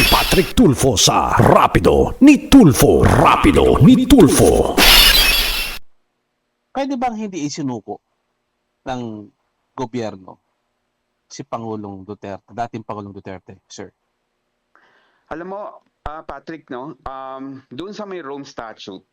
si Patrick Tulfo sa Rapido ni Tulfo. Rapido ni Tulfo. Pwede bang hindi isinuko ng gobyerno si Pangulong Duterte, dating Pangulong Duterte, sir? Alam mo, ah, Patrick, no, um, doon sa may Rome Statute,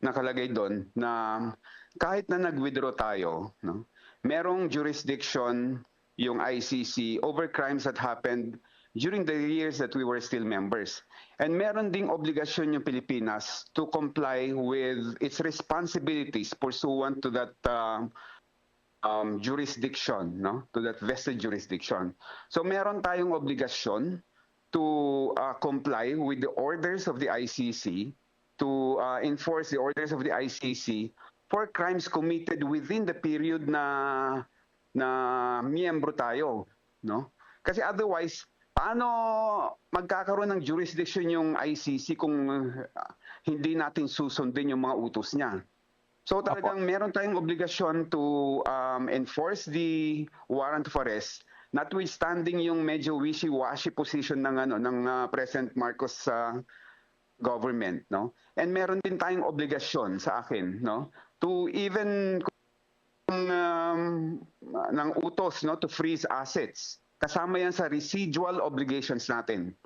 nakalagay doon na kahit na nag-withdraw tayo, no, merong jurisdiction yung ICC over crimes that happened during the years that we were still members. And meron ding obligasyon yung Pilipinas to comply with its responsibilities pursuant to that uh, um, jurisdiction, no? to that vested jurisdiction. So meron tayong obligasyon to uh, comply with the orders of the ICC, to uh, enforce the orders of the ICC for crimes committed within the period na na miyembro tayo, no? Kasi otherwise, paano magkakaroon ng jurisdiction yung ICC kung uh, hindi natin susundin yung mga utos niya? So talagang meron tayong obligasyon to um, enforce the warrant of arrest notwithstanding yung medyo wishy-washy position ng ano ng uh, President Marcos sa government no? And meron din tayong obligasyon sa akin no? To even um, ng utos no? To freeze assets kasama yan sa residual obligations natin